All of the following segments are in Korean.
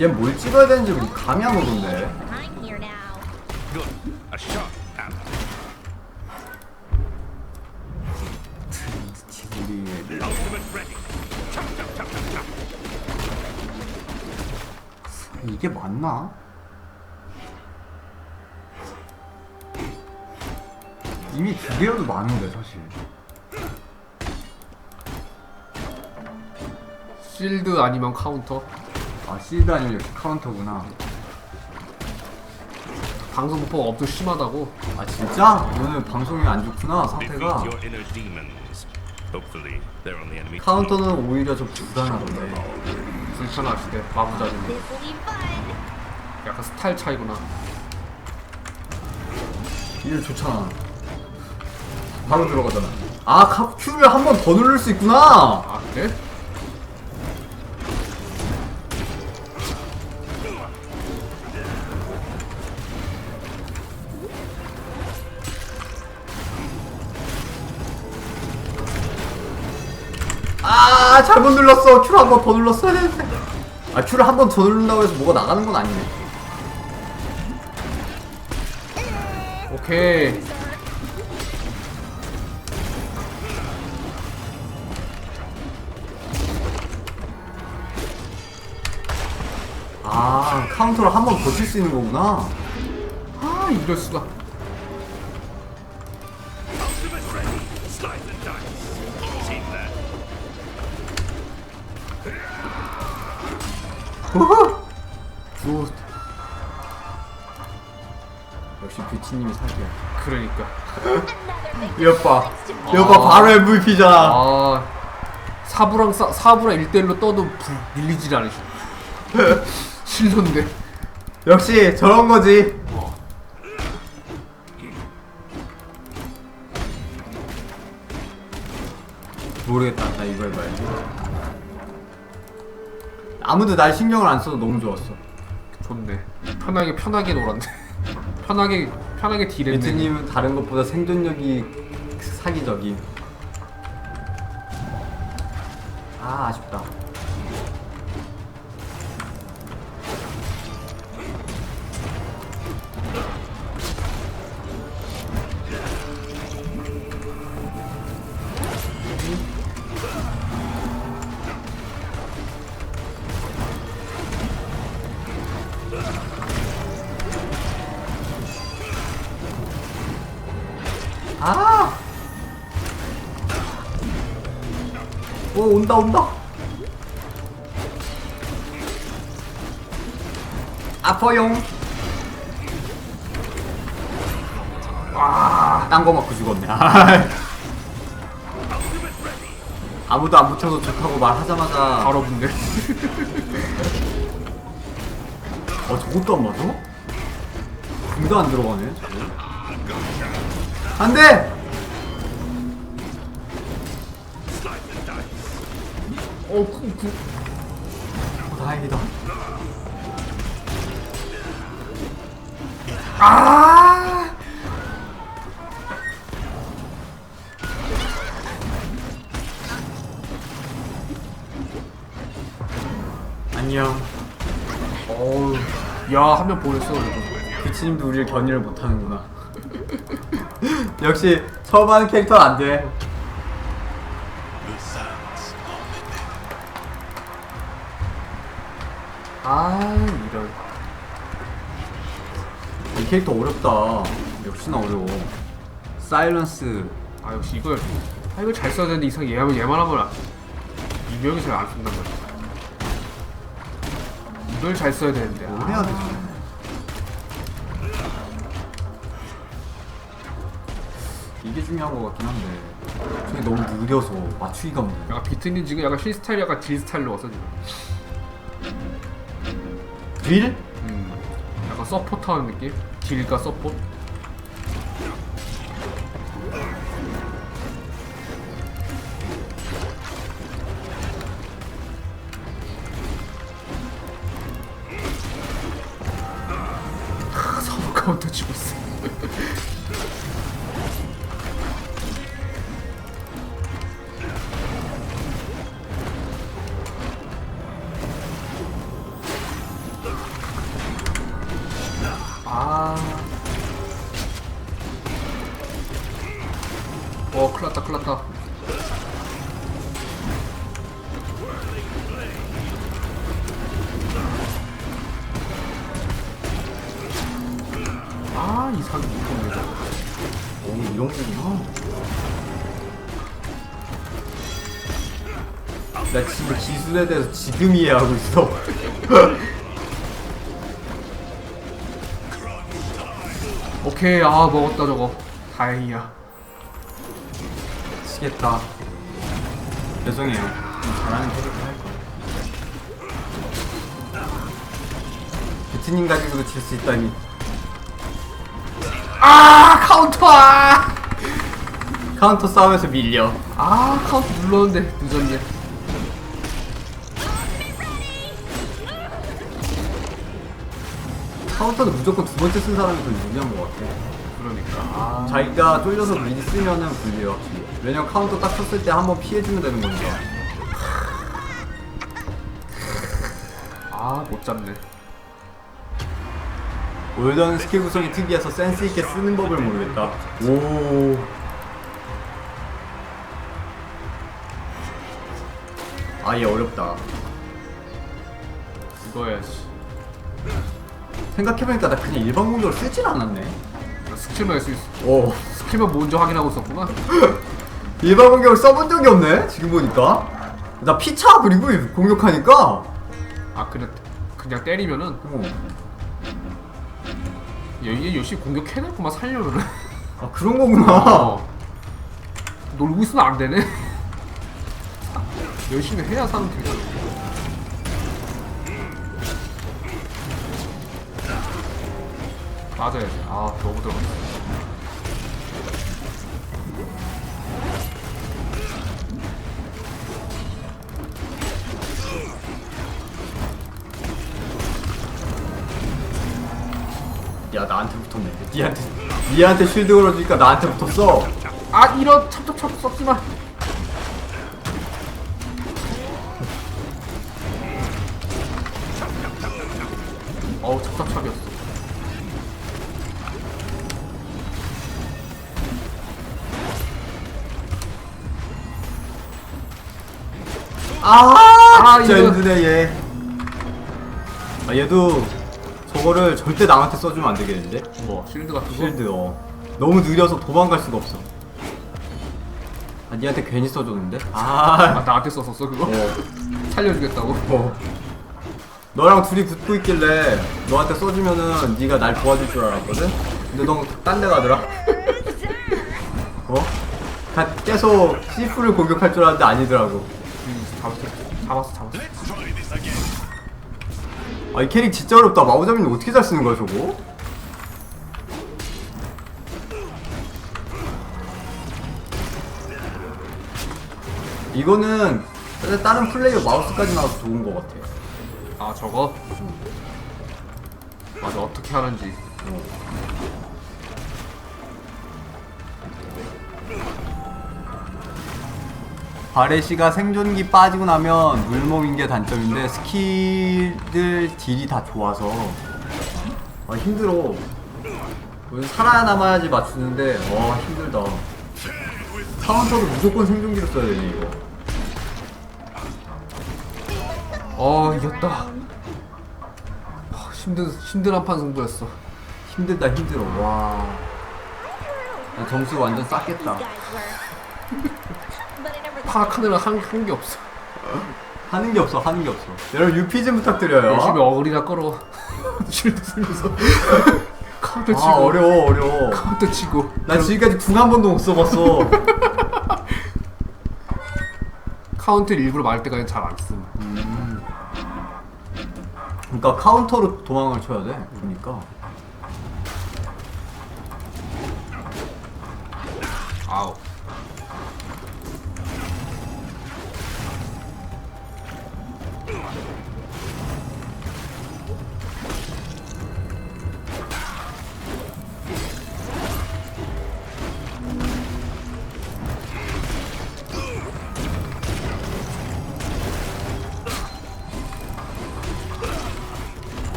얘뭘 찍어야 되는지 감이 안 오던데. 우리. 이게 맞나? 이미 두 개여도 많은데 사실. 실드 아니면 카운터 아 실드 아니면 역시 카운터구나. 방송 부포가 엄청 심하다고 아 진짜? 오늘 방송이 안 좋구나 상태가. your inner demons. Hopefully, they're on the enemy. 카운터는 오히려 좀 불안하던데. 불편하시대 마부자님 This'll be fun. 약간 스타일 차이구나 이게 좋잖아. 바로 들어가잖아. 아 카- Q를 한 번 더 누를 수 있구나. 아 그래? 잘못 눌렀어. Q를 한 번 더 눌렀어야 되는데. 아 Q를 한 번 더 누른다고 해서 뭐가 나가는 건 아니네. 오케이 아 카운터를 한 번 더 칠 수 있는 거구나. 아 이럴 수가 굿. 역시 뷰티님이 사기야. 그러니까 이것 봐. 이것 봐 바로 MVP잖아. 아 사부랑 사, 사부랑 1대1로 떠도 불, 밀리질 않으셔 실론데 역시 저런 거지. 모르겠다. 나 이거 해봐야지. 아무도 날 신경을 안 써도 너무 좋았어. 좋네 편하게 편하게 놀았네 편하게 편하게 딜했네 뷰티님은 다른 것보다 생존력이 사기적인. 아 아쉽다. 아! 오 온다 온다. 아퍼용. 와, 딴거 맞고 죽었네. 아이. 아무도 안 붙여서 좋다고 말하자마자 바로 붙네 어 저것도 안 맞아? 궁도 안 들어가네. 안 돼! 어 구, 구. 어, 다행이다. 아! 안녕. 어우 야 한 명 보냈어 그래도 비치님도 우리를 견인을 못하는구나. 역시 처음 하는 캐릭터는 안 돼. 아 이런 이 캐릭터 어렵다. 역시나 어려워. 사일런스. 아 역시 이걸 아 이걸 잘 써야 되는데 이상 얘만 얘만 하면 안- 유명이 잘 안 쓴단 말이야 이걸 잘 써야 되는데 뭘 아, 해야 되지? 이게 중요한 것 같긴 한데 저게 너무 느려서 맞추기가 힘들어. 약간 비트님 지금 약간 실 스타일이 약간 딜 스타일로 왔어 지금 딜? 음 약간 서포터 하는 느낌? 딜과 서포트? 아, 서브 카운터 치고 있어 났다 큰일 났다. 아 이상이 무섭네. 오 이런 거구나. 나 지금 기술에 대해서 지금 이해하고 있어. 오케이 아 먹었다 저거. 다행이야 미치겠다. 죄송해요. 좀 잘하는 캐릭터 할 거야 베트님 가격으로 질수 있다니. 아 카운터! 아, 카운터 싸움에서 밀려. 아 카운터 눌렀는데 늦었네. 카운터는 무조건 두 번째 쓴 사람이 더 유리한 것 같아. 그러니까. 아 자기가 쫄려서 미리 쓰면은 불리해요 확실히 왜냐면 카운터 딱 쳤을 때 한 번 피해주면 되는 거니까 아, 못 잡네. 올던 스킬 구성이 특이해서 센스 있게 쓰는 법을 모르겠다 오 아 얘 어렵다 이거 해야지. 생각해보니까 나 그냥 일반 공격을 쓰질 않았네 스킬만 할수 있어. 오 스킬만 먼저 확인하고 있었구나. 일반 공격을 써본 적이 없네 지금 보니까 나 피차 그리고 공격하니까 아, 그냥, 그냥 때리면은, 어. 얘, 얘 열심히 공격해냈구만, 살려면은. 아 그런 거구나 어. 놀고 있으면 안 되네. 열심히 해야 사는 되잖아. 맞아야지. 아, 너무 들어갔어. 붙었네 니한테 니한테 쉴드 걸어주니까 나한테 붙었어 아, 이런 찹찹찹 썩지 마. 어우, 찹찹찹이었어. 아, 아, 진짜 이거- 힘드네 얘. 아 얘도 저거를 절대 남한테 써주면 안 되겠는데? 뭐, 실드 같은 거? 쉴드 어. 너무 느려서 도망갈 수가 없어. 아 니한테 괜히 써줬는데? 아, 아, 나한테 썼었어, 그거? 어, 살려주겠다고? 어. 너랑 둘이 붙고 있길래 너한테 써주면은 네가 날 도와줄 줄 알았거든? 근데 너딴데 가더라? 어? 가, 계속 시프를 공격할 줄 알았는데 아니더라고. 음, 잡았어, 잡았어, 잡았어. 아 이 캐릭 진짜 어렵다. 마우자민이 어떻게 잘 쓰는 거야 저거? 이거는 다른 플레이어 마우스까지 나와서 좋은 것 같아. 아, 저거? 맞아, 어떻게 하는지. 바레시가 생존기 빠지고 나면 물몸인 게 단점인데 스킬들 딜이 다 좋아서 아 힘들어. 살아남아야지 맞추는데 와 힘들다. 카운터도 무조건 생존기로 써야 되네 이거. 어, 이겼다. 아, 힘든, 힘든 한판 승부였어. 힘들다 힘들어 와나 점수 완전 쌌겠다 파악하느라 한, 한게 없어. 하는 게 없어 하는 게 없어 여러분 유피 좀 부탁드려요 열심히 어글이나 끌어. 실드 쓰면서. 카운터 치고. 아 어려워 어려워 카운터 치고. 나 지금까지 궁 한 번도 못 써봤어 카운터 일부러 말 때까지 잘 안 쓴. 그러니까 카운터로 도망을 쳐야 돼 그러니까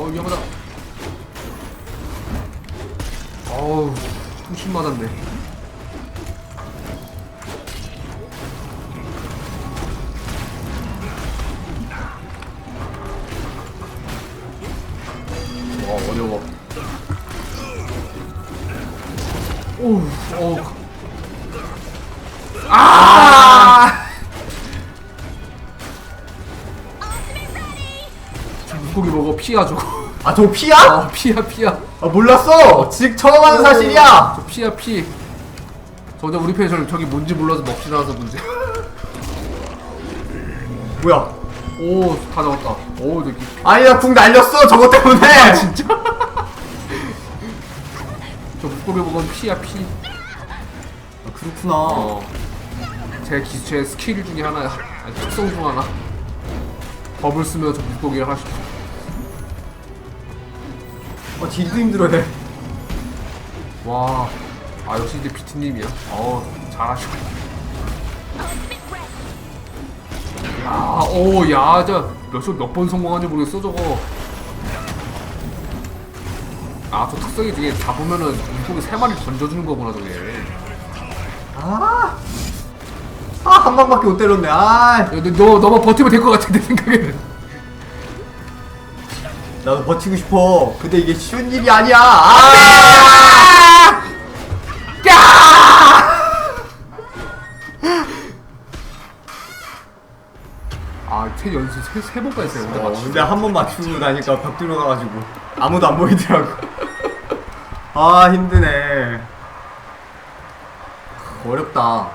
어 위험하다. 어우, 퉁신 맞았네. 피야 저거. 아 저거 피야? 어 피야 피야. 아 몰랐어 지금 처음 하는 사실이야 저 피야 피. 저 근데 우리 편에 저 저기 뭔지 몰라서 먹지도 않아서 문제. 뭐야 오, 다 잡았다. 오, 저기. 아니 나 궁 날렸어 저거 때문에 아, 진짜? 저 물고기 먹으면 피야 피. 아, 그렇구나 어. 제 기수 제 스킬 중에 하나야. 아니, 특성 중 하나. 법을 쓰면 저 물고기를 하나씩. 어 딜도 힘들어해 와. 아 역시 이제 비트님이야. 어 잘하셔. 야, 오, 야, 저몇몇 번 성공한지 모르겠어 저거. 아, 저 특성이 되게 잡으면은 물고기 세 마리 던져주는 거구나 저게. 아, 아, 한 방밖에 못 때렸네. 아, 야, 너, 너 너만 버티면 될것내 생각에는. 나도 버티고 싶어. 근데 이게 쉬운 일이 아니야. 아! 아, 세 연습 세, 세 번까지 했어요. 어. 근데 한 번 맞추고 나니까 벽 뒤로 가가지고 아무도 안 보이더라고. 아, 힘드네. 어렵다.